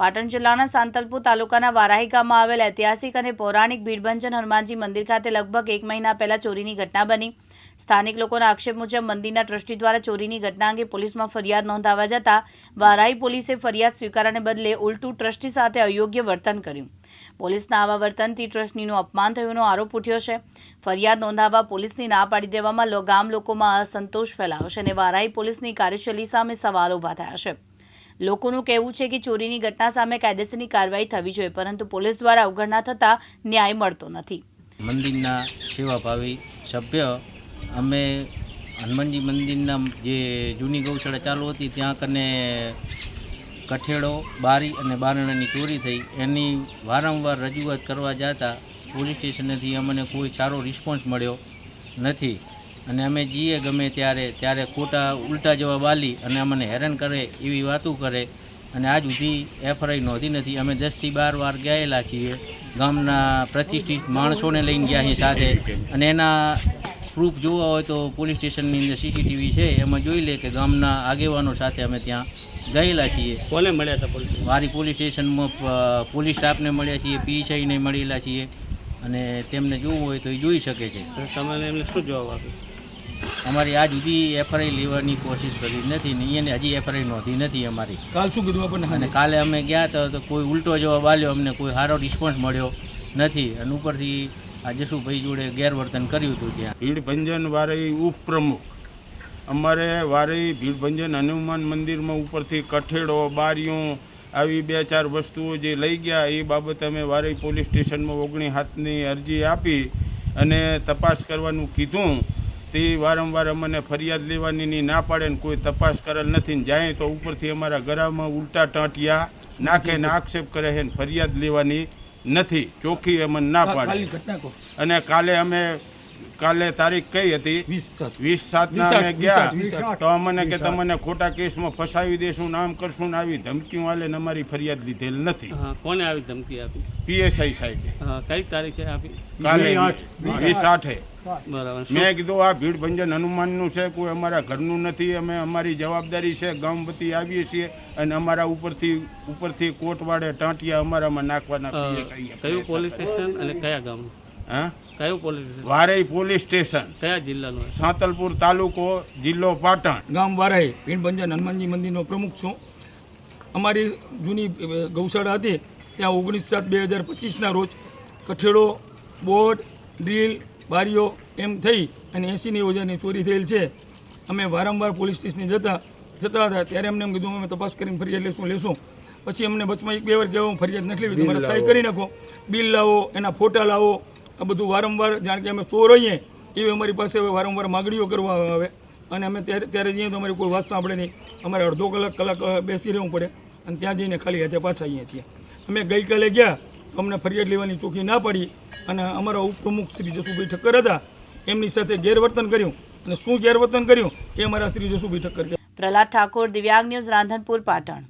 પાટણ જિલ્લાના સાંતલપુર તાલુકાના વારાહી ગામમાં આવેલ ઐતિહાસિક અને પૌરાણિક ભીડભંજન હનુમાનજી મંદિર ખાતે લગભગ એક મહિના પહેલા ચોરીની ઘટના બની. સ્થાનિક લોકોના આક્ષેપ મુજબ મંદિરના ટ્રસ્ટી દ્વારા ચોરીની ઘટના અંગે પોલીસમાં ફરિયાદ નોંધાવા જતાં વારાહી પોલીસે ફરિયાદ સ્વીકારવાને બદલે ઉલટું ટ્રસ્ટી સાથે અયોગ્ય વર્તન કર્યું. પોલીસના આવા વર્તનથી ટ્રસ્ટીનું અપમાન થયુંનો આરોપ ઉઠ્યો છે. ફરિયાદ નોંધાવવા પોલીસની ના પાડી દેવામાં ગામ લોકોમાં અસંતોષ ફેલાયો છે અને વારાહી પોલીસની કાર્યશૈલી સામે સવાલ ઊભા થયા છે. લોકોનું કહેવું છે કે ચોરીની ઘટના સામે કાયદેસરની કાર્યવાહી થવી જોઈએ, પરંતુ પોલીસ દ્વારા અવગણના થતાં ન્યાય મળતો નથી. મંદિરના સેવાભાવી સભ્ય, અમે હનુમાનજી મંદિરના જે જૂની ગૌશાળા ચાલુ હતી, ત્યાં કને કઠેડો, બારી અને બારણાની ચોરી થઈ. એની વારંવાર રજૂઆત કરવા જતા પોલીસ સ્ટેશનેથી અમને કોઈ સારો રિસ્પોન્સ મળ્યો નથી. અને અમે જઈએ ગમે ત્યારે ત્યારે ખોટા ઉલટા જવાબ આલી અને અમને હેરાન કરે એવી વાતો કરે. અને આજ સુધી એફઆઈઆર નોંધી નથી. અમે દસથી બાર વાર ગયેલા છીએ. ગામના પ્રતિષ્ઠિત માણસોને લઈને ગયા છીએ સાથે. અને એના પ્રૂફ જોવા હોય તો પોલીસ સ્ટેશનની અંદર સીસીટીવી છે. એમાં જોઈ લે કે ગામના આગેવાનો સાથે અમે ત્યાં ગયેલા છીએ. કોને મળ્યા હતા પોલીસ? વારી પોલીસ સ્ટેશનમાં પોલીસ સ્ટાફને મળ્યા છીએ પીએસઆઈને મળેલા છીએ. અને તેમને જોવું હોય તો એ જોઈ શકે છે. તમે એમને શું જવાબ આપ્યો? અમારી આજ સુધી એફઆઈ લેવાની કોશિશ કરી નથી ને એને હજી એફઆઈ નોંધી નથી અમારી. કાલ શું કીધું આપણને? અને કાલે અમે ગયા હતા તો કોઈ ઉલટો જવાબ આવ્યો અમને કોઈ સારો રિસ્પોન્સ મળ્યો નથી. અને ઉપરથી આ જશુભાઈ જોડે ગેરવર્તન કર્યું હતું ત્યાં. ભીડભંજન વારઈ ઉપપ્રમુખ. અમારે વારઈ ભીડભંજન હનુમાન મંદિરમાં ઉપરથી કઠેડો બારીઓ આવી બે ચાર વસ્તુઓ જે લઈ ગયા એ બાબતે અમે વારઈ પોલીસ સ્ટેશનમાં ઓગણી હાથની અરજી આપી અને તપાસ કરવાનું કીધું. તે વારંવાર અમને ફરિયાદ લેવાની ના પાડે ને કોઈ તપાસ કરેલ નથી ને જાય તો ઉપરથી અમારા ગરામાં ઉલટા ટાંટિયા નાખે ને આક્ષેપ કરે છે ને ફરિયાદ લેવાની નથી. ચોખ્ખી અમને ના પાડે. અને કાલે અમે કાલે તારીખ કઈ હતી? વીસ સાત. ના અમે ગયા. તો અમને કે તમને ખોટા કેસમાં ફસાવી દેશું નામ કરશું ને આવી ધમકીઓ આલે ને અમારી ફરિયાદ લીધેલ નથી. હા કોને આવી ધમકી આપી? પીએસઆઈ સાહેબ. કઈ તારીખે આપી? કાલે વીસ આઠે. બરાબર. મેં કીધું આ ભીડ ભંજન હનુમાનનું છે કોઈ અમારા ઘરનું નથી. અમે અમારી જવાબદારી છે ગામ વતી આવીએ છીએ અને અમારા ઉપરથી ઉપરથી કોટવાડે ટાંટિયા અમારામાં નાખવાના કયું પોલીસ સ્ટેશન અને કયા ગામ? હા? કયું police station? Varai police station. કયા જિલ્લાનું સાંતલપુર તાલુકો જિલ્લો પાટણ. ગામ વારાઈ ભીણભંજન હનુમાનજી મંદિરનો પ્રમુખ છું. અમારી જૂની ગૌશાળા હતી. ત્યાં ઓગણીસ સાત બે હજાર પચીસના રોજ કઠેડો બોર્ડ ડ્રીલ બારીઓ એમ થઈ અને એસીની ઓજાની ચોરી થયેલ છે. અમે વારંવાર પોલીસ સ્ટેશને જતા જતા હતા. ત્યારે અમને એમ કીધું અમે તપાસ કરીને ફરિયાદ લેશું લેશું. પછી અમને વચમાં એક બે વાર કહેવા ફરિયાદ નથી લેવી તમારે ટ્રાય કરી નાખો. બિલ લાવો એના ફોટા લાવો. આ બધું વારંવાર જાણ કે અમે ચોર હોઈએ એવી અમારી પાસે હવે વારંવાર માગણીઓ કરવા આવે. અને અમે ત્યારે ત્યારે જઈએ તો અમારી કોઈ વાત સાંભળે નહીં. અમારે અડધો કલાક કલાક બેસી રહેવું પડે. અને ત્યાં જઈને ખાલી હાથે પાછા આવીએ છીએ. અમે ગઈકાલે ગયા. અમને ફરિયાદ લેવાની ચોખ્ખી ના પડી અને અમારા ઉપપ્રમુખ શ્રી જસુભાઈ ઠક્કર હતા. એમની સાથે ગેરવર્તન કર્યું અને શું ગેરવર્તન કર્યું એ અમારા શ્રી જસુભાઈ ઠક્કર પ્રહલાદ ઠાકોર, દિવ્યાંગ ન્યૂઝ, રાંધનપુર, પાટણ.